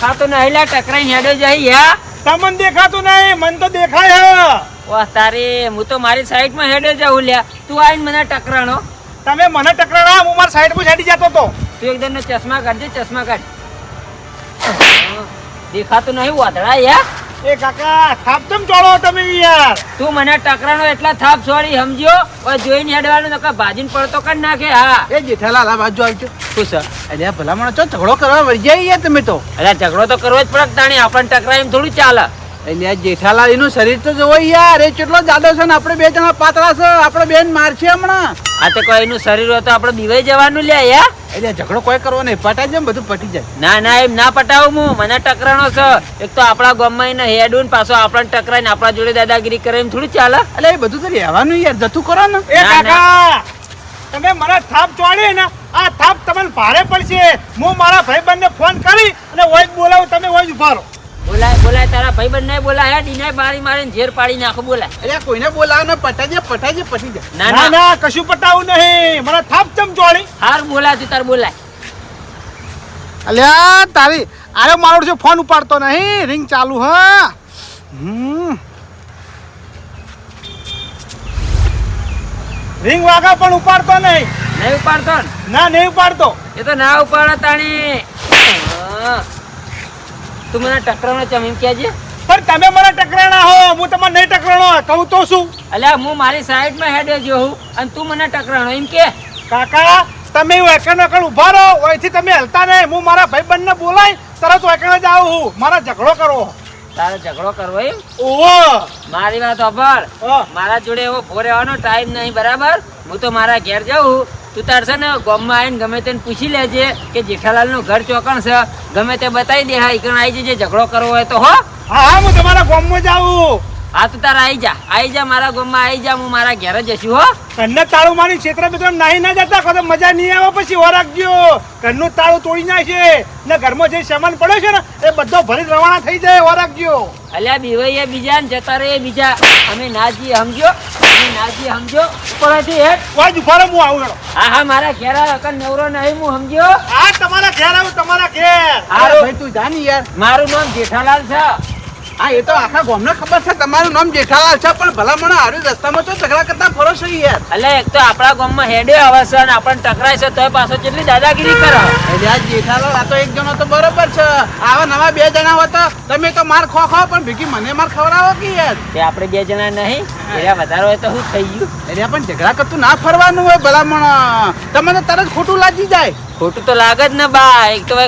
દેખાતો નહીં લા ટકરાઈ હેડે જઈ યા તમને દેખાતું નહીં મને તો દેખાય હે. વાહ તારે હું તો મારી સાઈડમાં હેડે જાઉં લ્યા તું આવીને મને ટકરાણો. તમે મને ટકરાણા હું મારી સાઈડ પર છાડી જતો તો. તું એકદમ ને ચશ્મા કાઢજે ચશ્મા કાઢ. દેખાતું નહીં વાદળા યા એ કાકા થાપ તમ ચોળો તમે યાર? તું મને ટકરાનો એટલા થાપ છોડી સમજ્યો? ઓય જોઈને હેડવાનું નકા ભાજીન પડતો કર નાખે હા. એ જેઠાલાલ આ બાજુ આવજો. શું અરે અલ્યા ભલામણ ચો ઝઘડો કરવા વળી જાય યાર તમે તો. અરે ઝઘડો તો કરવો જ પડક તાણી આપણને ટકરાય એમ થોડું ચાલે. અલ્યા જેઠાલાલ એનું શરીર તો જોવો યાર એ કેટલો જાડો છે ને આપણે બે જણા પાતળા છે આપણે બેન મારશે હમણાં. આ તો કોઈ એનું શરીર હોય તો આપણે દિવાઈ જવાનું લે યા? એટલે ઝઘડો કોઈ કરવો નહીં પટાઈ જાય બધું પટી જાય. ના ના એમ ના પટાવું હું મને ટકરાણો છે. એક તો આપણા ગામમાં એને હેડું ને પાછો આપણને ટકરાય ને આપણા જોડે દાદાગીરી કરે એમ થોડું ચાલે. એટલે એ બધું તો રહેવાનું યાર જતું કરો ને. એ કાકા તમે મને થાપ ચોડી ને આ થાપ તમને ભારે પડશે. હું મારા ભાઈબંધને ફોન કરી અને ઓય બોલાવું તમે ઓય ઊભા રહો. બોલાય બોલાય તારા ભાઈ બંને બોલાય હેડ ઈને બારી મારીને ઝેર પાડી નાખો બોલાય. અલ્યા કોઈને બોલાવો ને પટાઈ જાય પછી ના ના. ના ના કશું પટાવું નહીં. મને થાપ ચમ ચોળી. હાર બોલાય તું તાર બોલાય. અલ્યા તારી અરે મારો છે ફોન ઉપાડતો નહીં. રિંગ ચાલુ હા. હમ. રિંગ વાગા પણ ઉપાડતો નહીં. નહીં ઉપાડતો ના નહીં ઉપાડતો. એ તો ના ઉપાડે તાણી. હા. તું મને ટકરાણો છે એમ કહેજે? પણ તમે મને ટકરાણા હો હું તમને નહીં ટકરાણો કહું તો શું? અલ્યા હું મારી સાઈડમાં હેડે જોઉં અને તું મને ટકરાણો એમ કે? કાકા તમે એકણ એકણ ઊભા રહો ઓયથી તમે હલતા નહીં. હું મારા ભાઈબંધને બોલાય તરત એકણ જ આવું હું. મારા ઝઘડો કરવો તારો ઝઘડો કરવો એમ? ઓહો. મારી વાત હા. મારા જોડે એવો ફોન રહેવાનો ટાઈમ નહીં બરાબર? હું તો મારા ઘેર જાઉં તું તાર છે ને ગામમાં આવીને ગમે તેને પૂછી લેજે કે જેઠાલાલનું ઘર ચોકણ છે. ગમે તે બતાવી દે હા ઈકણ આવી જજે, ઝઘડો કરવો હોય તો હો. હા હા, હું તમારા ગામમાં જાઉં હા તું તારા આવી જા. આવી જા મારા ગામમાં આવી જા હું મારા ઘેર જ જશું હો. ઘરને તાળું મારી ક્ષેત્ર મિત્રો નાહી ના જતા કદમ મજા નહીં આવે પછી વરાગજો ઘરનું તાળું તોડી નાખે ને ઘરમાં જે સામાન પડ્યો છે ને એ બધો ભરી રવાના થઈ જાય વરાગજો અલ્યા બીવાઈએ બીજા ને જતા રહે બીજા. અમે નાજી સમજો? અમે નાજી સમજો? ઉપરથી એ કોઈ ઊભા હું આવું હેડો. હા હા મારા ઘેર અકન નવરો નહીં હું સમજ્યો આ તમારા ઘેર આવું તમારા ઘેર. હા ભાઈ તું જાની યાર. મારું નામ જેઠાલાલ છે. હા એ તો આખા ગામને ખબર છે તમારું નામ જેઠાલાલ છે પણ ભલામણ હારું રસ્તામાં તો ઝઘડા કરતા ફરો છો યાર. એટલે એક તો આપણા ગામમાં હેડે આવે છે અને આપણને ટકરાય છે તોય પાછો કેટલી દાદાગીરી કરો? અલ્યા જેઠાલાલ આ તો એક જણો તો બરોબર છે. આવા નવા બે જણા હોય તો તમે તો માર ખો ખો પણ ભેગી મને માર ખવડાવો કે યાર? તે આપણે બે જણા નહીં એના વધારે હોય તો શું થઈ ગયું. અલ્યા પણ ઝઘડા કરતું ના ફરવાનું હોય ભલામણ તમને તરત ખોટું લાગી જાય. ખોટું તો લાગે જ ને બા એક તો આ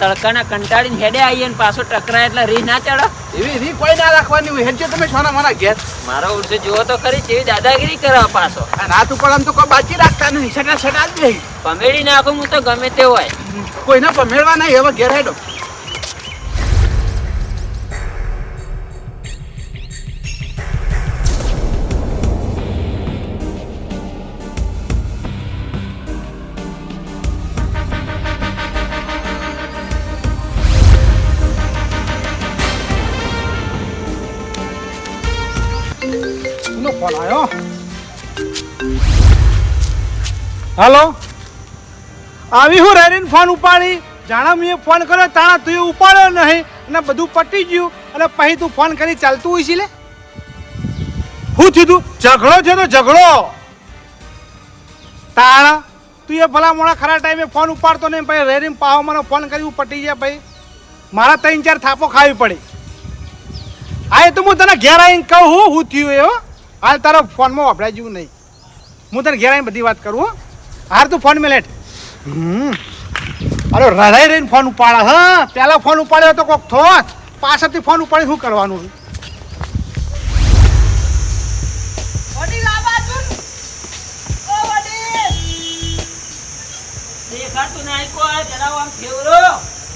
તડકાના કંટાળીને હેડે આવીએ ને પાછો ટકરાય એટલે રી ના ચડે. એવી રી કોઈ ના રાખવાની હોય હેડજો તમે સોના મારા ઘેર. મારો ઉડશે જુઓ તો ખરી જેવી દાદાગીરી કરો પાછો. આ રાત ઉપર આમ તો કોઈ બાકી રાખતા નહીં સટા સટા જ નહીં. પમેડી નાખું હું તો ગમે તે હોય. કોઈને પમેડવા નહીં હવે ઘેર હેડો. હાલો? આવી હું રેરીને ફોન ઉપાડી. જાણા મેં ફોન કર્યો, તાણા તું ઉપાડ્યો નહીં. અને બધું પટી ગયું. અને પછી તું ફોન કરી ચાલતું હોય છે લે. શું થયું તું? ઝઘડો છે તો ઝઘડો. તાણા, તું એ ભલા મોડા ખરા ટાઈમે ફોન ઉપાડતો નહીં. ભાઈ રેરીન પાહો મને ફોન કર્યું પટી ગયા ભાઈ મારા ત્રણ ચાર થાપો ખાવી પડી. આ એ તો હું તને ઘેર આવીને કહું હું હું થયું એ હો. હાલ તારો ફોનમાં વાપરાય જેવું નહીં. હું તને ઘેર આવીને બધી વાત કરું, હો. હાર તું ફોન મેલેટ. હમ. અરે રડાઈ રહીને ફોન ઉપાડે હા? પેલા ફોન ઉપાડ્યો તો કોક થોત. પાછળથી ફોન ઉપાડી શું કરવાનું?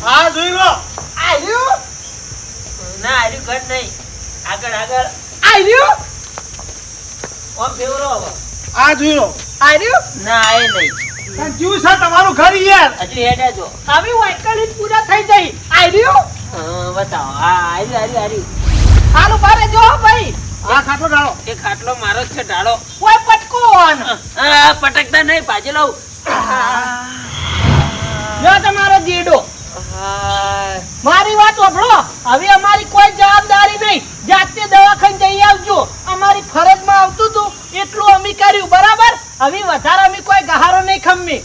હા જોઈ લો. ના આર્યું ઘર નહીં. આગળ આગળ. આમ ફેવરો હવે. આ જોઈ લો ના આય નહીં. અને છે તમારું ઘર યાર. હજુ હેડે જો. આવી વાયકલી પૂરા થઈ જઈ. આર્યું બતાવો. હા આર્યું આર્યું આર્યું હાલો બારે જો ભાઈ. આ ખાટલો ડાળો એ ખાટલો મારો જ છે ઢાળો. કોઈ પટકો આન પટકતા નહીં પાછી લઉં. જો તમારો જીડો. મારી વાત સાંભળો. હવે અમારી કોઈ જવાબદારી નહીં. જાતે દવાખાને જઈ આવજો. અમારી ફરજમાં આવતું હતું એટલું અમે કર્યું બરાબર? હવે વધારે અમે કોઈ ગહારો નહીં ખમી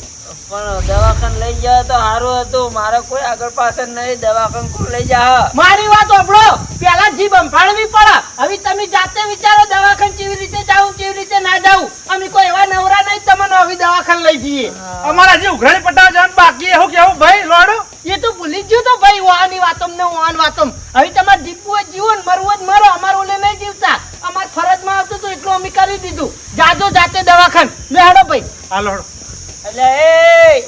પણ દવાખાન લઈ જાય તો સારું હતું. મારે કોઈ આગળ પાછળ નહીં દવાખાન કોણ લઈ જા મારી વાત સાંભળો. પેલા જીભ અંફાળવી પડે. હવે તમે જાતે વિચારો દવાખાન કેવી રીતે જાવું કેવી રીતે ના જાવું અમે કોઈ એવા નવરા નહીં તમને હવે દવાખાને લઈ જઈએ. અમારા જે ઉઘરાણી પટાવા જવાનું બાકી એવું કેવું ભાઈ લોડો? એ તો ભૂલી જ ગયો તો ભાઈ વાની વાતમ ને વાન વાતમ. હવે તમારે જીવવું હોય જીવો ને મરવું જ મરો અમારે ઓલે નહીં જીવતા. અમાર ફરજમાં આવતું હતું એટલું અમે કરી દીધું. જાજો જાતે દવાખાન. બેહાડો ભાઈ. હાલો એટલે એ!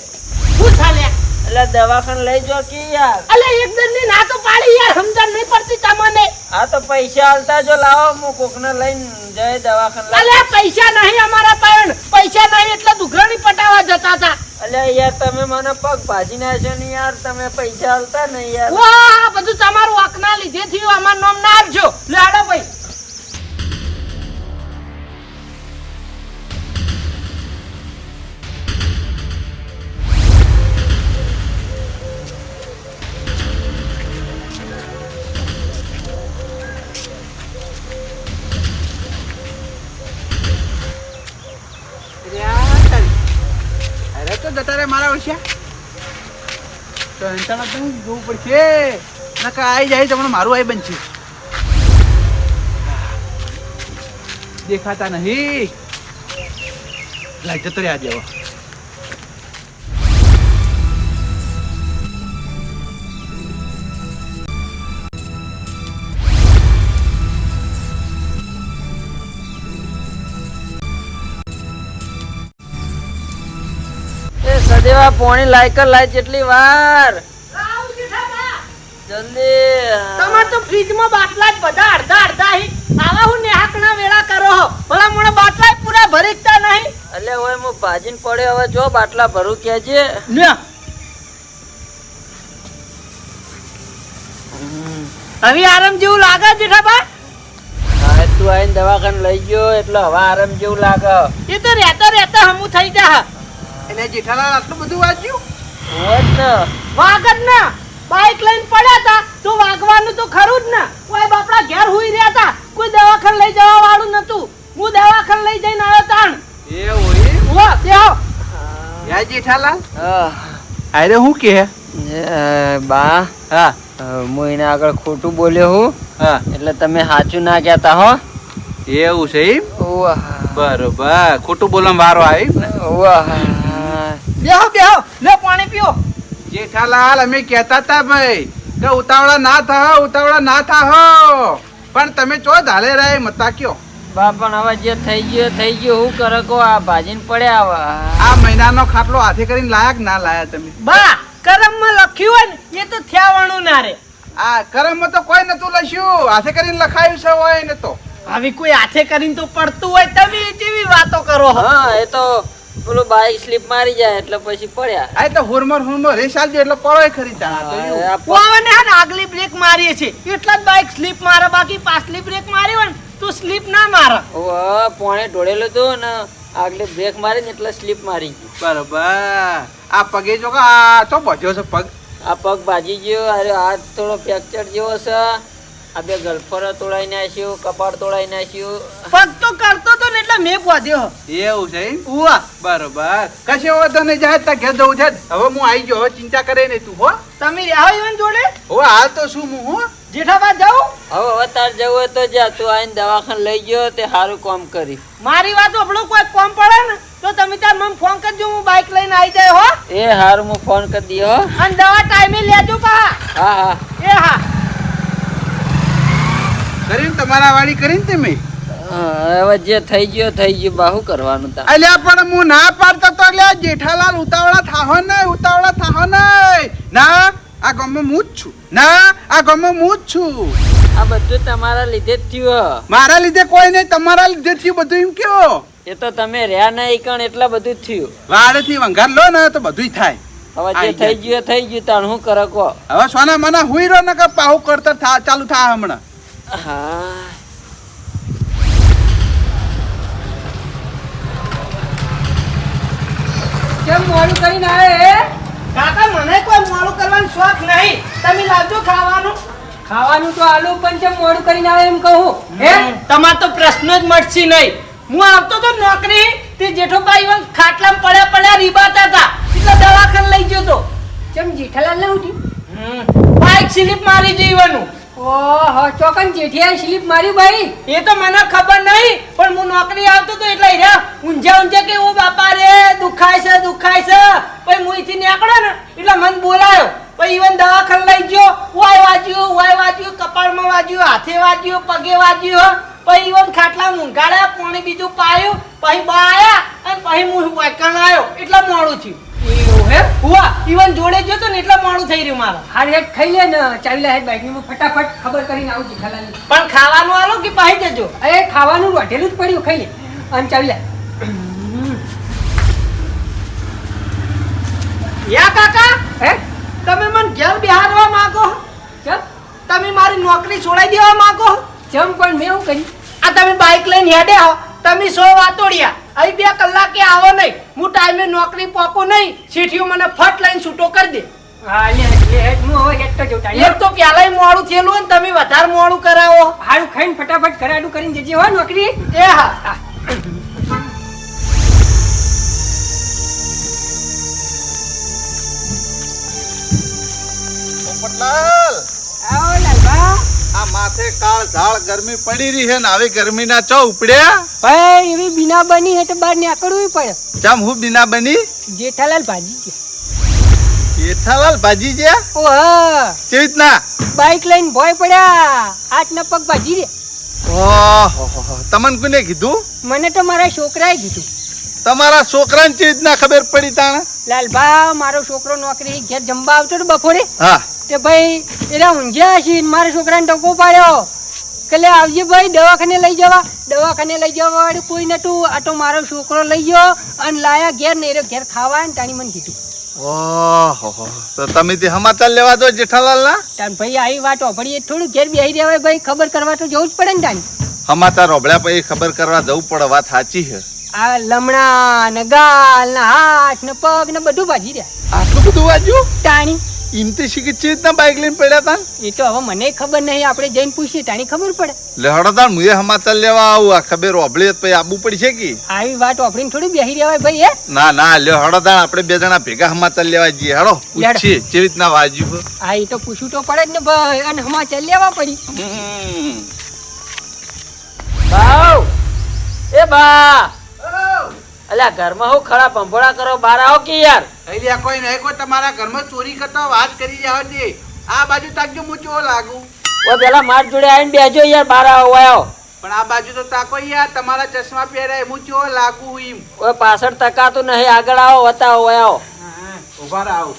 શું ચાલ્યા? એટલે દવાખાને લઈ જો કે યાર? અલે એક ની ના તો પાડી યાર સમજણ નહીં પડતી તમને. આ તો પૈસા આલતા જો લાવો હું કોકને લઈને જય દવાખાને અલે પૈસા નહીં અમારા પાસે પૈસા નહીં એટલે દુઘરણી પટાવા જતા હતા. અલ્યા યાર, તમે મને પગ ભાજી નાખ્યો ને યાર, તમે પૈસા આલતા નહીં યાર. બધું તમારું વાકના લીધે થયું અમાર નામ ના આપજો. લાડો ભાઈ. તો અંતણા તો જોવું પડશે. નકા આવી જાય તમને મારું આઈ બનશે. દેખાતા નહીં. લાઈ જતો રહ્યા આજે હવે પોણી લાયકર લાય જેટલી વાર. જલ્દી. તમાર તો ફ્રીજમાં બાટલા જ બધા અડધા અડધા હી. આવા હું નેહાકના વેળા કરો હો. ભલા મોણા બાટલા પૂરા ભરીકતા નહીં. એટલે ઓય હું ભાજીન પડે હવે જો બાટલા ભરું કેજે ને હવે આરામ જેવું લાગે જેઠાબા હા તું આઈને દવાખાને લઈ ગયો એટલે હવે આરામ જેવું લાગે. એ તો રહેતા રહેતા હમું થઈ જા. એટલે જેઠાલાલ આટલું બધું વાંચ્યું? હોત ને. જ ના. બાઈક લઈને પડ્યા હતા. તો વાગવાનું તો ખરું જ ને. કોઈ બાપડા ઘેર હુઈ રહ્યા હતા. કોઈ દવાખાન લઈ જવા વાળું નતું હું દવાખાને લઈ જઈને આવ્યો તાણ. એવું એ હો દેહો યા જેઠાલાલ? અરે હું કે? બા. હા. હું એના આગળ ખોટું બોલ્યો હું. હા. એટલે તમે સાચું ના કહેતા હો. એવું છે એમ? બરોબર. ખોટું બોલવા વારો આવી. બેહો બેહો. લે પાણી પીઓ. જેઠાલાલ અમે કહેતા હતા ભાઈ કે ઉતાવળા ના થા ઉતાવળા ના થાહ. પણ તમે ચો ધાલે રહે મતા કયો? બા પણ હવે જે થઈ ગયો થઈ ગયો હું કરે કો આ ભાજીને પડ્યા હવે. આ મહિનાનો ખાટલો હાથે કરીને લાયક ના લાયા તમે? બા કરમમાં લખ્યું હોય ને એ તો થયાવાળું ના રે. આ કરમમાં તો કોઈ નતું લખ્યું. હાથે કરીને લખાયું છે હોય ને તો. આવી કોઈ હાથે કરીને તો પડતું હોય તમે કેવી વાતો કરો હા એ તો પેલું બાઈક સ્લીપ મારી જાય એટલે પછી પડ્યા. આ તો હુરમર હુરમર રેસ આલજો એટલે પડોય ખરી તા પોવાને હા આગલી બ્રેક મારીએ છે એટલા જ બાઈક સ્લીપ મારે બાકી પાછલી બ્રેક મારી હોય ને તો સ્લીપ ના મારે. ઓ પોણે ઢોળેલો તો ને આગલી બ્રેક મારી ને એટલે સ્લીપ મારી ગઈ બરોબર. આ પગે જો આ તો બજ્યો છે પગ. આ પગ ભાજી ગયો અરે આ થોડો ફ્રેક્ચર જેવો છે. આ બે ગલફરો તોડાઈ નાખ્યું કપાળ તોડાઈ નાખ્યું. પગ તો કરતો તો ને એટલે મેં પોધ્યો એવું છે? ઉવા. બરોબર. કશે વાંધો નહીં જાય તા ઘેર જવું છે. હવે હું આવી ગયો હવે ચિંતા કરે નહીં તું હો. તમે રહ્યા ઈવન જોડે? હો હાલ તો શું હું હો? જેઠાબા જાઉં હવે હવે તાર જવું હોય તો જા તું આઈને દવાખાને લઈ ગયો તે સારું કામ કરી. મારી વાત આપણો કોઈ કોમ પડે ને તો તમે તાર મને ફોન કરજો હું બાઇક લઈને આવી જાય હો. એ હારું હું ફોન કરી દયો હો. અને દવા ટાઈમે લેજો પા હા હા. એ હા. કરીને તમારા વાળી કરીને તમે? હા, હવે જે થઈ ગયો થઈ ગયો. બાહુ કરવાનું તા અલ્યા પણ હું ના પાડતો તો એટલે જેઠાલાલ ઉતાવળા થાહો નહીં ઉતાવળા થાહો નહીં. ના આ ગામમાં હું જ છું. ના આ ગામમાં હું જ છું. આ બધું તમારા લીધે જ થયું. મારા લીધે કોઈ નહીં તમારા લીધે થયું બધું એમ કયો? એ તો તમે રહ્યા નહીં કણ એટલે બધું થયું. વાડેથી વંગાર લો ને તો બધુંય થાય. હવે જે થઈ ગયું થઈ ગયું તાણ શું કરે કો હવે સોના મના હુઈ રહ્યો ને કે પાહુ કરતા થા ચાલુ થાય હમણાં. હા. કેમ મોડું કરીને આવે હે? કાકા મને કોઈ મોડું કરવાનો શોખ નહીં. તમે લાવજો ખાવાનું. ખાવાનું તો આલુ પણ છે મોડું કરીને આવે એમ કહું? હે? તમાર તો પ્રશ્ન જ મળશે નહીં. હું આવતો તો નોકરી તે જેઠોભાઈ વંશ ખાટલામાં પડ્યા પડ્યા રીબાતા હતા. એટલે દવાખાને લઈ ગયો તો. ચમ જેઠાલાલ ને ઉઠી બાઇક સ્લીપ મારી જઈવાનું ઓહો, ચોકન જેઠિયા સ્લીપ મારી ભાઈ. એ તો મને ખબર નહીં પણ હું નોકરી આવતો તો એટલે હીરા ઊંઝા ઊંઝા કે ઓ બાપા રે, દુખાય છે દુખાય છે. પછી હું અહીંથી નીકળ્યો ને, એટલે મને બોલાયો. પછી ઈવન દવાખાને લઈ ગયો. વાય વાજ્યો વાય વાજ્યો, કપાળમાં વાજ્યો, હાથે વાજ્યો, પગે વાજ્યો. પછી ઈવન ખાટલા મૂંઘાડ્યા, પાણી બીજું પાયું. પછી બા આયા અને પછી હું વાયકણ આવ્યો એટલે મોડું થયું. એવું હે? હુઆ ઈવન જોડે જો તો ને એટલે મોડું થઈ રહ્યું મારો. હાલ એક ખાઈ લે ને ચાવી લે બાઈકની ફટાફટ ખબર કરીને આવું જેઠાલાલ પણ ખાવાનું આલો કે પાઈ જજો? એ ખાવાનું વાઢેલું જ પડ્યું ખાઈ લે. અને ચાવી લે યા કાકા હે? તમે મને ઘેર બિહારવા માંગો? ચમ? તમે મારી નોકરી છોડાઈ દેવા માંગો? જેમ પણ મેં એવું કરી? આ તમે બાઇક લઈને હેડે હો. તમે સો વાતોડિયા અહીં બે કલાકે આવો નહીં. હું ટાઈમે નોકરી પોકો નહીં. સીઠીઓ મને ફટ લઈને છૂટો કરી દે. હા લે લે હેડ હું હવે હેડ તો જોતા એક તો પહેલાય મોડું થયેલું હોય ને તમે વધારે મોડું કરાવો. હારું ખાઈને ફટાફટ ઘરાડું કરીને જજે હો નોકરી. એ હા. પોપટલાલ. આવો લાલબા આ માથે કાળ ઝાળ ગરમી પડી રહી છે ને આવી ગરમીના ચો ઉપડ્યા ભાઈ એવી બીના બની એટલે બહાર નીકળવું પડે. ચમ હું બીના બની? જેઠાલાલ ભાજી છે. જેઠાલાલ ભાજી ગયા ઓહ. કેવી રીતના? બાઈક લઈને ભોય પડ્યા. આઠ ના પગ ભાજી રે. ઓહો તમને કોને કીધું? મને તો મારા છોકરાએ કીધું. તમારા છોકરાને કેવી રીતના ખબર પડી તાણે? લાલભા મારો છોકરો નોકરી ઘેર જમવા આવતો તો બપોરે. હા. તે ભાઈ એના ઊંઘ્યા ને મારા છોકરાને ટકો પાડ્યો. કે લે આવજે ભાઈ દવાખાને લઈ જવા. દવાખાને લઈ જવા વાળું કોઈ નતું આ તો મારો છોકરો લઈ ગયો અને લાયા ઘેર ને રહ્યો ઘેર ખાવા ને તાણી મને કીધું. ઓહો તો તમે તે સમાચાર લેવા દો જેઠાલાલ ના તાન ભાઈ આવી વાત ઓભળીએ થોડું ઘેર બેહી રહેવાય ભાઈ. ખબર કરવા તો જવું જ પડે ને તાણી. સમાચાર ઓભળ્યા પછી ખબર કરવા જવું પડે વાત સાચી છે. આ લમણા ને ગાલ ને હાથ ને પગ ને બધું ભાજી રહ્યા. આટલું બધું વાજ્યું તાણી ઇમતી કે ચેત ના બાઇક લઈને પડ્યા તા? એ તો હવે મને ખબર નહીં આપણે જઈને પૂછીએ તાણી ખબર પડે. લેહડો તાણ મુએ સમાચાર લેવા આવું આ ખબર ઓભળી પછી આબુ પડશે કે? આવી વાત ઓભળીને થોડી બેહી રહેવાય ભાઈ હે? ના ના લ્યો હડો તાણ આપણે બે જણા ભેગા સમાચાર લેવા જઈએ હડો પૂછીએ કેવી રીતના વાજ્યું આ એ તો પૂછવું તો પડે જ ને ભાઈ અને સમાચાર લેવા પડી. હમ. ભાવ એ બા અલ્યા ઘરમાં હું ખરા પંપોળા કરો બાર આવો કે યાર? અહીંયા કોઈ નહીં કોઈ તમારા ઘરમાં ચોરી કરતા વાત કરી જાવ છે આ બાજુ તાકજો હું ચો લાગુ? ઓ પેલા માર જોડે આવીને બેજો યાર બાર આવો આવો. પણ આ બાજુ તો તાકો યાર તમારા ચશ્મા પહેરાય હું ચો લાગુ એમ? ઓ પાછળ તકાતું નહીં આગળ આવો વતાવો આવો ઊભા રહો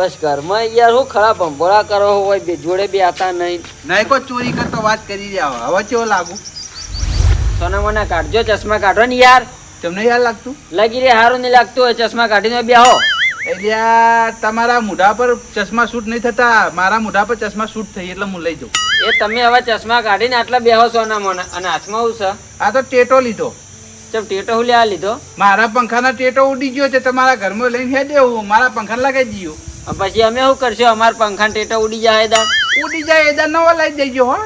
બસ ઘરમાં યાર હું ખરા ભંભોળા કરો હોય બે જોડે બે આતા નહીં. નહીં કોઈ ચોરી કરતો વાત કરી જાવ હવે ચો લાગુ? સોના મને કાઢજો ચશ્મા કાઢો ને યાર. તમને યાર લાગતું? લાગી રે હારું નહીં લાગતું હોય ચશ્મા કાઢીને બેહો. એટલે આ તમારા મોઢા પર ચશ્મા શૂટ નહીં થતા મારા મોઢા પર ચશ્મા શૂટ થઈ એટલે હું લઈ જાઉં. એ તમે હવે ચશ્મા કાઢીને આટલા બેહો ના મને અને હાથમાં હું છે? આ તો ટેટો લીધો. ચમ ટેટો હું લ્યા લીધો? મારા પંખાના ટેટો ઉડી ગયો છે તમારા ઘરમાં લઈને હે દેવું મારા પંખા લગાવી દીયો. પછી અમે શું કરશું? અમારા પંખા ટેટો ઉડી જાય દા ઉડી જાય એદા નવા લઈ દેજો હો.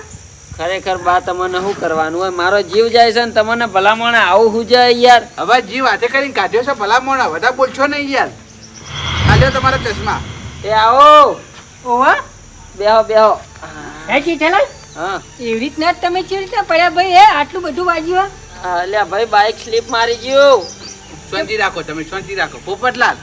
ખરેખર બા તમને શું કરવાનું હોય? મારો જીવ જાય છે ને તમને ભલામણ આવું હું જાય યાર? હવે જીવ હાથે કરીને કાઢ્યો છે ભલામણ મોણા વધારે બોલશો નહીં યાર. કાઢ્યો તમારા ચશ્મા. એ આવો. ઓવા બેહો બેહો. હે ચીઠેલા હા. એવી રીતના જ તમે કેવી રીતના પડ્યા ભાઈ? હે આટલું બધું વાગ્યું અલ્યા ભાઈ બાઇક સ્લીપ મારી ગયું. શાંતિ રાખો તમે શાંતિ રાખો. પોપટલાલ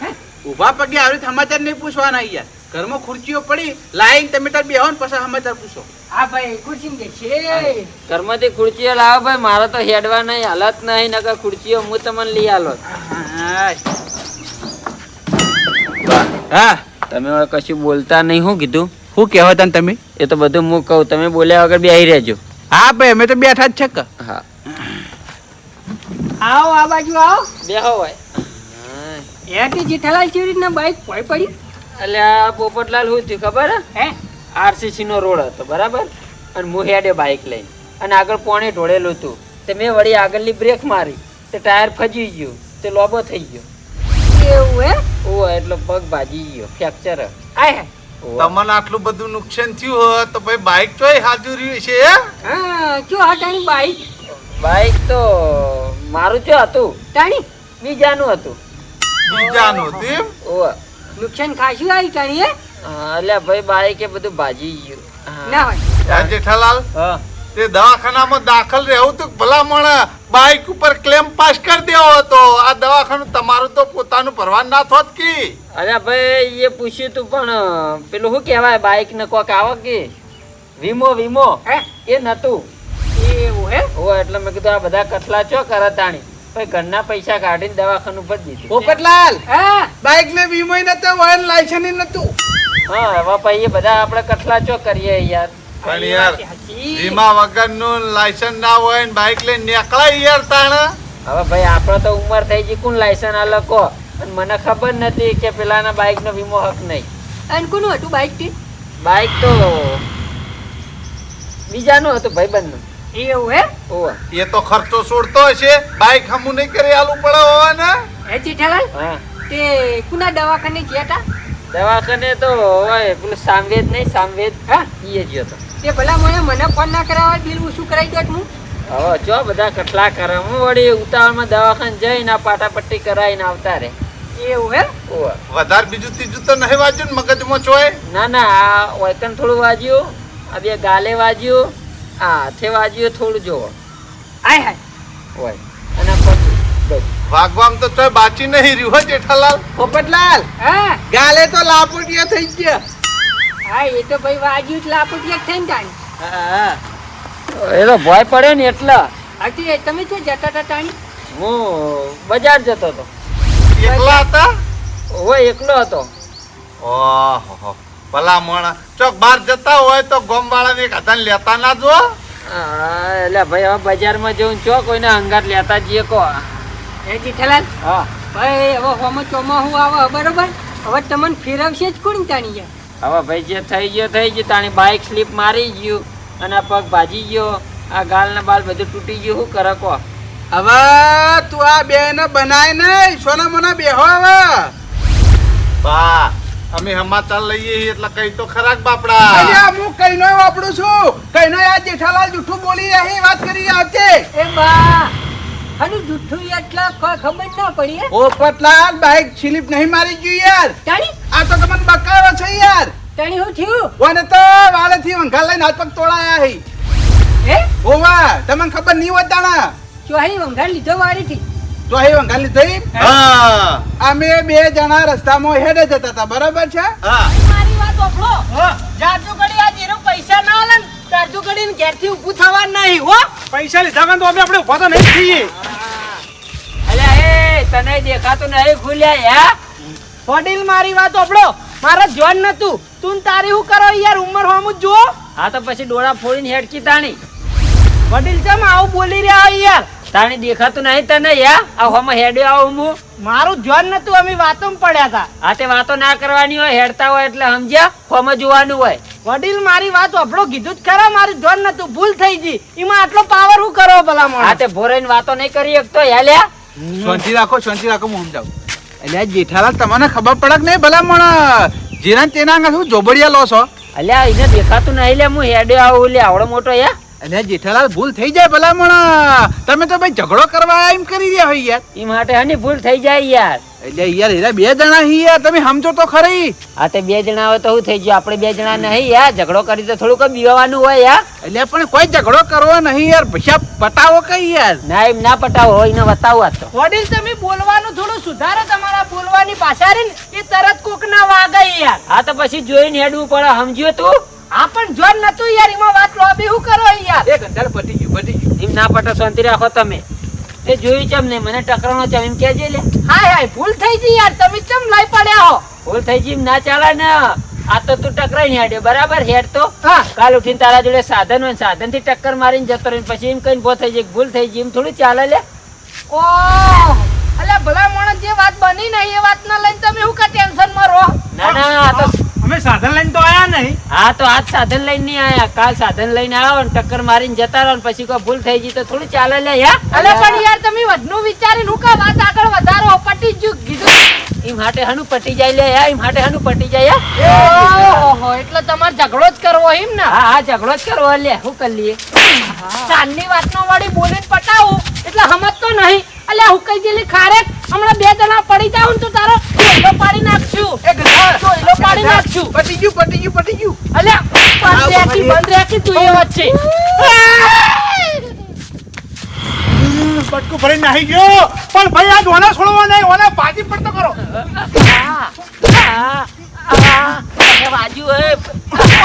ઊભા પગે આવી સમાચાર નહીં પૂછવાના યાર ઘરમાં ખુરચીઓ પડી લાઈન તમે તાર બેહો ને પછી સમાચાર પૂછો. હા ભાઈ ખુરશી કે છે. ઘરમાંથી ખુરચીઓ લાવો ભાઈ મારે તો હેડવા નહીં હાલત નહીં નકર ખુરચીઓ હું તમને લઈ આલો. હા. તમે કશું બોલતા નહીં હું કીધું? શું કહેવા તા તમે? એ તો બધું હું કહું તમે બોલ્યા વગર બેહી રહેજો. હા ભાઈ અમે તો બેઠા જ છે કે. હા. આવો આ બાજુ આવો. બેહો ભાઈ. હે તે જેઠાલાલ કેવી રીતના બાઈક પોઈ પડી. અલ્યા પોપટલાલ શું થયું ખબર? હે? આરસીસી નો રોડ હતો બરાબર? અને હું હેડે બાઇક લઈને. અને આગળ પોણે ઢોળેલું હતું. તે મેં વળી આગળની બ્રેક મારી. તે ટાયર ફજી ગયું. તે લોબો થઈ ગયો. એવું હે? ઓ એટલો પગ ભાજી ગયો. ફ્રેક્ચર. આય તમને આટલું બધું નુકસાન થયું હોય તો ભાઈ બાઇક તો હાજુ રહ્યું છે હે? હા કયો ટાણી બાઈક? બાઈક તો મારું જો હતું. ટાણી? બીજાનું હતું. બીજાનું તેમ? ઓ નુકસાન ખાશું આવી ટાણી એટલે ભાઈ બાઈક એ બધું ભાજી ગયું. ના હોય. આ જેઠાલાલ હા. તે દવાખાનામાં દાખલ રહેવું તો ભલામણ બાઇક ઉપર ક્લેમ પાસ કરી દેવો હતો. આ દવાખાનું તમારું તો પોતાનું ભરવાન ના થોત કી? અરે ભાઈ એ પૂછ્યું તું પણ પેલું શું કહેવાય બાઈક ને કોક આવે કે? વીમો વીમો. હે? એ નતું. એવું હે? ઓ એટલે મેં કીધું આ બધા કથલા ચો કરે તાણી? ભાઈ ઘરના પૈસા કાઢીને દવાખાનું પર દીધું. પોપટલાલ! હા? બાઇક ને વીમો નતો વાહન લાયસન્સ નતું. હા હવે ભાઈ બધા આપણે કઠલા ચો કરીએ યાર? પણ યાર વીમા વગરનું લાયસન્સ ના હોય ને બાઇક લઈને નીકળાય યાર તાણ. હવે ભાઈ આપણે તો ઉંમર થઈ ગઈ કોણ લાયસન્સ આ લખો અને મને ખબર નથી કે પેલાના બાઈક નો વીમો હક નહીં. અને કોનું હતું બાઈકથી બાઈક તો બીજાનું હતું ભાઈ ભાઈબંધનું. એવું હે? ઓહ એ તો ખર્ચો છોડતો હશે. બાઈક હમું નહીં કરી આલુ પડે હોય ને હે જેઠાલાલ હા. તે કુના દવાખાને ગયા તા? દવાખાને તો હોય પેલું સામવેદ નહીં સામવેદ હા? ઈ ગયો તો. તે ભલા મને મને ફોન ના કરાવવા બિલ શું કરાવી દોત હું હવે જો બધા કટલા કરે હું વળી ઉતાવળમાં દવાખાને જઈને ના પાટાપટ્ટી કરાવીને આવતા રે. એવું હે? ઓહ. વધારે બીજું ત્રીજું તો નહીં વાજ્યું ને મગજમાં ચોય? ના ના આ ઓયકન થોડું વાજ્યું આ બે ગાલે વાજ્યું. આ હાથે વાજ્યો થોડું જોવો. હાય. હાય. ઓય અને પછી વાગવામ તો ચોય બાચી નહીં રહ્યું હો જેઠાલાલ. પોપટલાલ હા? ગાલે તો લાપોટિયા થઈ ગયા. હા એ તો ભાઈ વાજ્યું જ લાપુટિયા થઈ જાય હા એ તો ભય પડે ને એટલા. હતી તમે શું જતા હતા તાણી હું બજાર જતો હતો. એકલા હતા? હોય એકલો હતો. ઓહો. ભલામણ. ચોક બહાર જતા હોય તો ગોમ વાળાને એક હાથાને લેતા ના જો એટલે ભાઈ હવે બજારમાં જવું ચો કોઈને અંગાર લેતા જઈએ કો. એ જીઠાલાલ? હા. ભાઈ હવે હોમાં ચોમાહું આવે બરોબર? હવે તમને ફેરવશે જ કોણ તાણી ગયા હવે ભાઈ જે થઈ ગયો થઈ ગયું તાણી બાઇક સ્લીપ મારી ગયું અને પગ ભાજી ગયો આ ગાલ ને બાલ બધું તૂટી ગયું શું કરે કો? હવે તું આ બે ને બનાય નહીં સોના મોના બેહો હવે. બા અમે સમાચાર લઈએ એટલે કઈ તો ખરાક બાપડા. અલ્યા હું કઈનો વાપરું છું? કઈનો આ જેઠાલાલ જુઠ્ઠું બોલી રહી વાત કરી આવતે એ બા હનું જુઠ્ઠું એટલે કોઈ ખબર ના પડી ઓ પોપટલાલ બાઈક સ્લીપ નહીં મારી ગયું યાર. ટાણી આ તો તમને બકાવો છે યાર. ટાણી શું થયું? ઓને તો વાળેથી વંઘા લઈને હાથ પગ તોડાયા હી. હે? ઓવા તમને ખબર નહીં હોતાણા ચોહી વંઘાર લીધો વાડીથી તો હા. અમે બે જણા રસ્તામાં હેડે જતા હતા બરાબર છે? હા. મારી વાત જાજુ ઘડી આ જીરો પૈસા ના ને ઘેરથી ઊભું થવા નહીં હો. પૈસા લીધા વગર તો અમે આપણે ઊભા તો નહીં થઈએ અલ્યા એ તને દેખાતું નહીં ખુલ્યા યા વડીલ મારી વાત ઓફળો મારા જોન નતું. તું તારી હું કરો યાર ઉંમર હોમું જો હા તો પછી ડોળા ફોડીને હેડકી તાણી. વડીલ ચમ આવું બોલી રહ્યા હોય યાર? તાણી દેખાતું નહીં તને યા? આ હોમાં હેડ્યો આવું હું? મારું જોન નતું અમે વાતો પડ્યા હતા આ તે વાતો ના કરવાની હોય હેડતા હોય એટલે સમજ્યા? હોમાં જોવાનું હોય. વડીલ મારી વાત ઓફળો કીધું જ ખરા મારું જોન નતું ભૂલ થઈ ગઈ. એમાં આટલો પાવર હું કરો ભલા આ માણસ તે ભોરાઈને વાતો નહીં કરી શકતો હેલ્યા? શાંતિ રાખો શાંતિ રાખો હું સમજાવું. એટલે જેઠાલાલ તમને ખબર પડે કે નહીં ભલા મોણ જેના તેના આગળ શું જોબડિયા લો છો. અલ્યા એને દેખાતું નહીં લે હું હેડ્યો આવું લે આવડો મોટો યા? એટલે જેઠાલાલ ભૂલ થઈ જાય ભલામણ. તમે તો ભાઈ ઝઘડો કરવા એમ કરી રહ્યા હોય યાર. એ માટે હની ભૂલ થઈ જાય યાર. એટલે યાર એરા બે જણા હી યાર. તમે સમજો તો ખરી. આ તે બે જણા હોય તો શું થઈ ગયું? આપણે બે જણા નહીં યાર. ઝઘડો કરી તો થોડુંક બીવાનું હોય યાર. એટલે પણ કોઈ ઝઘડો કરવો નહીં યાર. પૈસા પટાવો કઈ યાર. ના એમ ના પટાવો હોય ને બતાવો આ તો. વડીલ તમે બોલવાનું થોડું સુધારો. તમારા બોલવાની પાછા રે એ તરત કોક ના વાગે યાર. આ તો પછી જોઈને હેડવું પડે સમજ્યો તું? આ પણ જોર નતું યાર એમાં વાત લોબી હું કરો યાર. એક અંધાર પટી ગયું પટી ગયું. એમ ના પટે શાંતિ રાખો તમે. એ જોયું ચમ ને મને ટકરાણો ચમ એમ કહેજે લે. હાય હાય ભૂલ થઈ ગઈ યાર તમે ચમ લઈ પડ્યા હો? ભૂલ થઈ ગઈ એમ ના ચાલે ને. આ તો તું ટકરાઈને હેડ્યો બરાબર? હેડ તો. હા. કાલ ઉઠીને તારા જોડે સાધન હોય સાધનથી ટક્કર મારીને જતો રહીને પછી એમ કઈ ભો થઈ જાય ભૂલ થઈ ગઈ એમ થોડું ચાલે લે. ઓ અલ્યા ભલા માણસ જે વાત બની ને એ વાત ના લઈને તમે હું કા ટેન્શનમાં રહો? ના ના આ તો અમે સાધન લઈને તો આયા નહીં? હા તો આજ સાધન લઈને નહીં આયા. કાલ સાધન લઈને આવો ને ટક્કર મારીને જતા રહો ને પછી કોઈ ભૂલ થઈ ગઈ તો થોડું ચાલે લે યા અલે પણ યાર તમે વધનું વિચારીને હું કા વાત આગળ વધારો? પટી જ કીધું. એ માટે હનુ પટી જાય લે યા એ માટે હનુ પટી જાય યા? ઓહો એટલે તમારે ઝઘડો જ કરવો એમ ને? હા હા ઝઘડો જ કરવો લે શું કરી લઈએ. ચાંદની વાતનો વળી બોલીને પટાવું. એટલે સમજતો નહીં. અલ્યા હું કઈ જેલી ખારે? હમણાં બે જણા પડી જાવ તો તારો ટોયલો પાડી નાખશું. એ ગધા. ટોયલો પાડી નાખશું. પટી ગયું પટી ગયું પટી ગયું. અલ્યા બંધ રાખી બંધ રાખી તું એ વચ્ચે બટકું ભરી નાહી ગયો. પણ ભાઈ આજ ઓના છોડવા નહીં ઓના પાજી પડતો કરો. આ, આ, આ, બાજુ એ.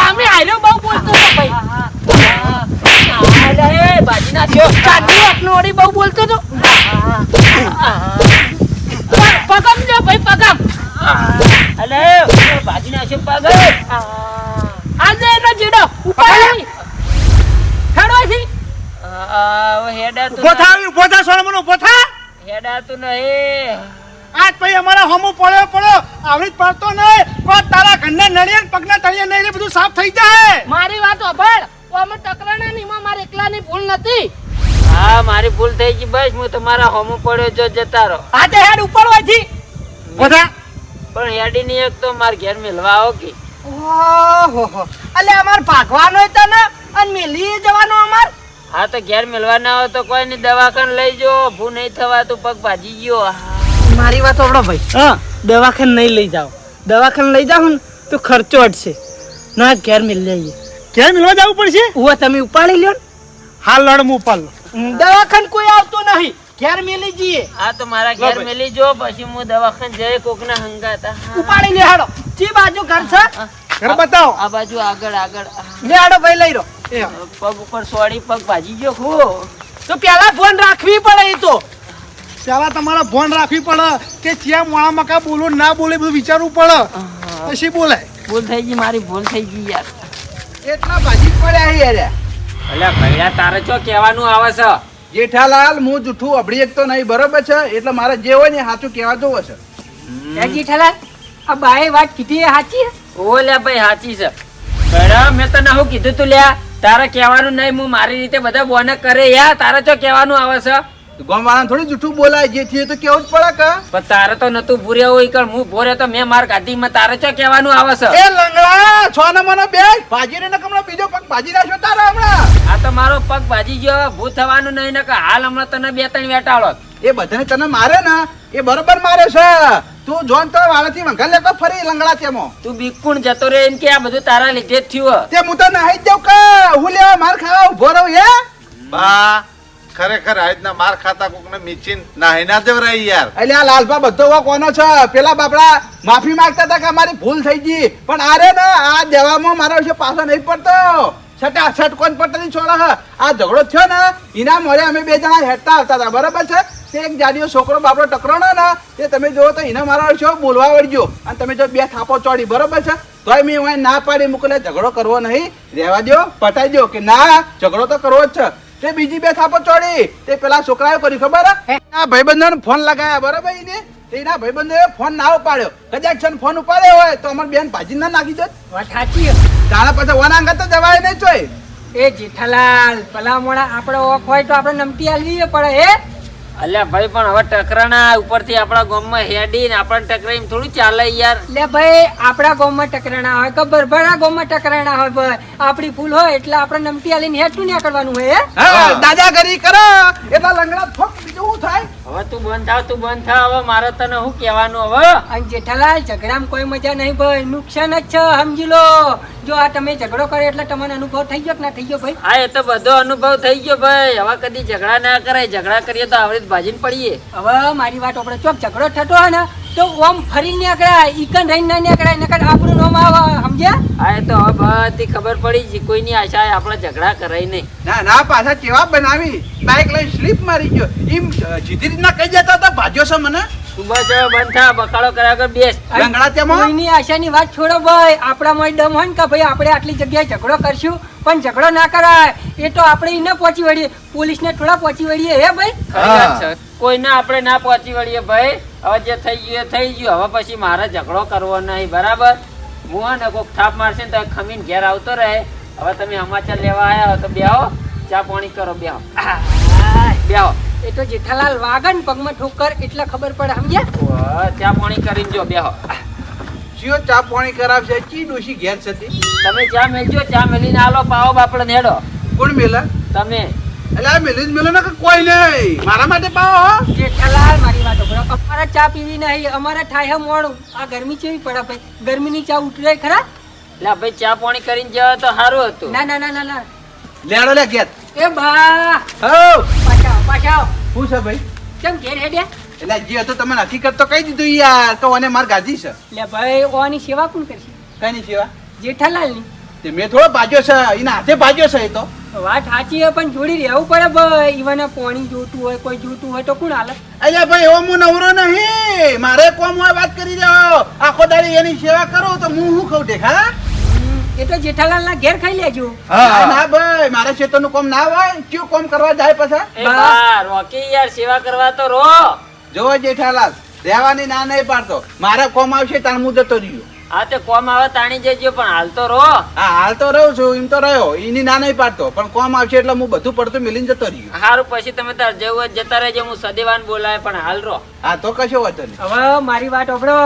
અમે આર્યો બહુ બોલતો હતો ભાઈ. આ, એ, બાજી નાખ્યો બહુ બોલતો તો. પગમ જો ભાઈ પગમ. અલે બાજી નાખ્યો પગ આજે એનો જીડો ઉપાડ. નહીં હેડો અહીંથી. આ, હવે હેડાતું ઊભો થા ઊભો થા સોનમનો ઊભો થા. નહીં. હેડાતું નહીં. આજ ભાઈ અમારા હમો પડ્યો પડ્યો. આવડી જ પડતો નહીં. પણ તારા ઘરના નળિયા પગના તળિયા નહીં બધું સાફ થઈ જાય. મારી વાત સાંભળ. ઓ અમે ટકરાણા નહીં એમાં મારે એકલાની ભૂલ નથી. હા મારી ભૂલ થઈ ગઈ બસ હું તમારા હોમ પડ્યો જો જતા રહો. આજે હેડ ઉપર હોયથી ઊભો બધા પણ હેડી ની એક તો માર ઘેર મેલવા આવો કે ઓહો અલે અમાર ભાગવાનો હતો ને અને મેલી જવાનો અમાર. હા તો ઘેર મેલવા ના હોય તો કોઈ ની દવાખાને લઈ જો ભૂ નહીં થવા તો પગ ભાજી ગયો. મારી વાત સાંભળો ભાઈ. હા દવાખાને નહીં લઈ જાઓ. દવાખાને લઈ જાઓ ને તો ખર્ચો અટશે. ના ઘેર મિલ જઈએ ક્યાં મિલવા જવું પડશે? ઉવા તમે ઉપાડી લ્યો હા લડ હું ઉપાડ લઉં. ને કોઈ આવતું નહીં. ઘેર મેલી જઈએ. આ તો મારા ઘેર મેલી જો પછી હું દવાખાને જઈ કોકના હંગાતા. ઉપાડી લે હાડો ચી બાજુ ઘર છે. ઘર બતાવો. આ બાજુ આગળ આગળ. લે હાડો ભાઈ લઈ રો. પગ ઉપર સોડી પગ ભાજી ગયો ખો તો પેલા ફોન રાખવી પડે એ તો. પેલા તમારા ફોન રાખવી પડે કે ત્યાં મોણા મકા બોલું ના બોલે બધું વિચારવું પડે. પછી બોલાય. ભૂલ થઈ ગઈ મારી ભૂલ થઈ ગઈ યાર. એટલા ભાજી પડ્યા છે અરે. અલ્યા ભૈયા તારે ચો કહેવાનું આવે છે? જેઠાલાલ હું જૂઠું અભડી એક તો નહીં બરોબર છે? એટલે મારે જે હોય ને સાચું કહેવા જવું છે એ જેઠાલાલ? આ બાએ વાત કીધી એ સાચી ઓ લે ભાઈ સાચી છે. બરા મેં તને હું કીધું તું લ્યા તારે કહેવાનું નહીં હું મારી રીતે બધા બોને કરે યા તારે ચો કહેવાનું આવે છે? ગામવાળાને થોડી જૂઠું બોલાય જે થયું તો કેવું જ પડે કે. પણ તારે તો નતું ભૂરે હોય કે હું ભોરે તો મેં માર કાઢી માં તારે ચો કહેવાનું આવે છે? એ લંગડા છ નંબરનો બે ભાજી ને નકમનો બીજો પગ ભાજી નાખ્યો તારે હમણાં. આ તો મારો પગ ભાજી ગયો ભૂ થવાનું નહીં ને કે હાલ હમણાં તને બે ત્રણ વેટાળો એ બધાને તને મારે ને? એ બરોબર મારે છે. તું જોન તો વાળાથી મંગલ લેતો ફરી લંગડા તેમો. તું બીકુણ જતો રે એમ કે આ બધું તારા લીધે જ થયું તે હું તો નાહી જ જાઉં કે હું લેવા માર ખાવા ઊભો રહું હે? બા ખરેખર આજના માર ખાતા કોકને મીચીન નાહી ના દેવરાય યાર. એટલે આ લાલભા બધો કોનો છે? પેલા બાપડા માફી માંગતા હતા કે અમારી ભૂલ થઈ ગઈ. પણ આરે ને આ દેવામાં મારા વિશે પાછો નહીં પડતો. છટા છટ કોણ પડતો છોડા હે. આ ઝઘડો થયો ને એના મોરે અમે બે જણા હેઠતા આવતા હતા. બરાબર છે? તે એક જાડીયો છોકરો બાપડો ટકરાણો ને, તે તમે જોવો તો એના મારા વિશે બોલવા વળજો અને તમે જો બે થાપો ચોડી, બરાબર છે? તોય મેં ના પાડી મોકલે ઝઘડો કરવો નહીં. રહેવા દો પટાઈ દો કે ના, ઝઘડો તો કરવો જ છે. તે બીજી બે થાપો ચોડી તે પેલા છોકરાએ કર્યું ખબર? આ ભાઈબંધોને ફોન લગાયા બરાબર એને તેના ભાઈબંધોએ ફોન ના ઉપાડ્યો. કદાચ છે ફોન ઉપાડ્યો હોય તો અમાર બેન ભાજી ના નાખી દે. વાત સાચી તારા પછી વનાંગ તો જવાય નહીં ચોય. એ જેઠાલાલ પેલા મોણા આપણે ઓખ હોય તો આપણે નમતી આલવી પડે હે? અલ્યા ભાઈ પણ હવે ટકરાણા ઉપરથી આપણા ગામમાં હેડી ને આપણને ટકરાઈને થોડું ચાલે યાર. લે ભાઈ આપણા ગામમાં ટકરાણા હોય ખબર? ભરા ગામમાં ટકરાણા હોય ભાઈ. આપણી ભૂલ હોય એટલે આપણે નમટી આલીને હેઠું ન્યા કરવાનું હોય હે? હા દાદાગીરી કરો. એટલા લંગડા થોક બીજું થાય? હવે તું બંધ થાવ તું બંધ થાવ હવે મારે તને શું કહેવાનું હવે? અને જેઠાલાલ ઝઘડામાં કોઈ મજા નહીં ભાઈ. નુકસાન જ છે સમજી લો. જો આ તમે ઝઘડો કર્યો એટલે તમને અનુભવ થઈ ગયો કે ના થઈ ગયો ભાઈ? હા એ તો બધો અનુભવ થઈ ગયો ભાઈ. હવે કદી ઝઘડા ના કરાય. ઝઘડા કરીએ તો આવડે ભાજીને પડીએ. હવે મારી વાત આપણે ચોક ઝઘડો થતો હોય ને તો ઓમ ફરી નીકળાય ઈકન રહીને ના નીકળાય નકર આપણું નામ આવે સમજ્યા? આ તો હવે બધી ખબર પડી છે કોઈની આશા આપણે ઝઘડા કરાય નહીં. ના ના પાછા કેવા બનાવી? બાઇક લઈ સ્લીપ મારી ગયો. એમ જીધી રીતના કહી જતા હતા ભાજ્યો છે મને? બસ બંધ થા બકાળો કર્યા કર બેસ. લંગડા તેમાં કોઈની આશાની વાત છોડો ભાઈ આપણામાં દમ હોય ને કે ભાઈ આપણે આટલી જગ્યાએ ઝઘડો કરશું? પણ ઝઘડો ના કરાય એ તો આપણે એને પહોંચી વળીએ. પોલીસને થોડા પહોંચી વળીએ હે ભાઈ? કોઈ ના કોઈને આપણે ના પહોંચી વળીએ ભાઈ? હવે જે થઈ ગયું એ થઈ ગયું. હવે પછી મારે ઝઘડો કરવો નહીં બરાબર? હું હે ને કોક થાપ મારશે ને તો ખમીને ઘેર આવતો રહે. હવે તમે સમાચાર લેવા આવ્યા હો તો બેહો ચા પાણી કરો બેહો. બેહો. એ તો જેઠાલાલ વાગન પગમાં ઠોકર એટલે ખબર પડે સમજ્યા? ચા પાણી કરીને જો બેહો. ચિયો ચા પાણી કરાવશે ચી ડોશી ઘેર છે તમે ચા મેલજો ચા મેલીને આલો પાવો બાપડે નેડો કોણ મેલા? તમે. એટલે આ મેલી જ મેલો ને કોઈ નહીં. મારા માટે પાવો હો. જેઠાલાલ મારી વાત. અમારે ચા પીવી નહીં અમારે થાય હે મોડું. આ ગરમી કેવી પડે ભાઈ? ગરમીની ચા ઉતરાય ખરા? એટલે ભાઈ ચા પાણી કરીને જાવ તો સારું હતું. ના ના ના ના ના. લેડો લે ગેત એ બા. હો પાછા આવો, પાછા આવો. શું છે ભાઈ? કેમ ઘેર એટલે જે હતો તમે હકીકત તો કહી દીધું યાર તો મને માર ગાજી છે. લે ભાઈ ઓની સેવા કોણ કરશે? કઈ નહીં સેવા? જેઠાલાલની. તે મેં થોડો ભાજ્યો છે એના હાથે ભાજ્યો છે એ તો. વાત સાચી છે પણ જોડી રહેવું પડે ભાઈ. ઈવાને પાણી જોતું હોય કોઈ જોતું હોય તો કોણ હાલે? અલ્યા ભાઈ એવો હું નવરો નહીં. મારે કોમ હોય વાત કરી જાઓ. આખો દાડી એની સેવા કરો તો હું શું કહું દેખા એ તો જેઠાલાલ ના ઘેર ખાઈ લેજો. ના ના ભાઈ મારે ખેતરનું કોમ ના હોય. ક્યુ કોમ કરવા જાય પાછા? રોકી યાર સેવા કરવા તો રો. જોવો જેઠાલાલ રહેવાની ના નહીં પાડતો. મારે કોમ આવશે તાર હું જતો રહ્યો. આ તે કોમ આવે તાણી જજો પણ હાલ તો રહો. હા હાલ તો રહું છું એમ તો રહ્યો. એની ના નહીં પાડતો પણ કોમ આવશે એટલે હું બધું પડતું મિલીને જતો રહ્યો. સારું પછી તમે તાર જેવું જતા રહેજો હું સદેવાન બોલાય પણ હાલ રહો. હા તો કશો વાંધો નહીં. હવે મારી વાત સાંભળો.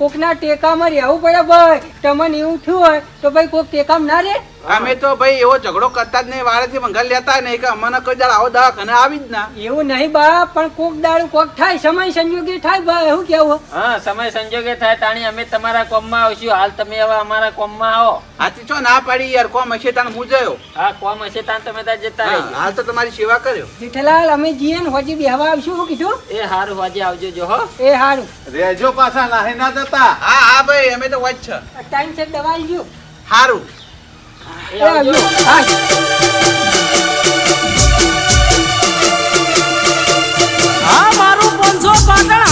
કોકના ટેકામાં રહેવું પડે ભાઈ. તમને એવું થયું હોય તો ભાઈ કોક ટેકામાં ના રે અમે તો ભાઈ એવો ઝઘડો કરતા જ નહીં વારેથી મંગલ લેતા નહીં કે અમને કોઈ દાડ આવો દવાખાને આવી જ ના. એવું નહીં બા પણ કોક દાડું કોક થાય સમય સંજોગે થાય બા એવું કેવું? હા સમય સંજોગે થાય તાણી અમે તમારા કોમમાં આવશું હાલ તમે હવે અમારા કોમમાં આવો. હાથી છો ના પાડી યાર કોમ હશે તાણ હું જયો. હા કોમ હશે તાણ તમે ત્યાં જતા હાલ તો તમારી સેવા કર્યો. જેઠાલાલ અમે જીએ ને હોજી બેહવા આવશું શું કીધું? એ હારું હોજી આવજો જો હો. એ હારું. રેજો પાછા નાહી ના જતા. હા હા ભાઈ અમે તો છે. ટાઈમ છે દવા આવજો સારું મારું પંચો પાટણ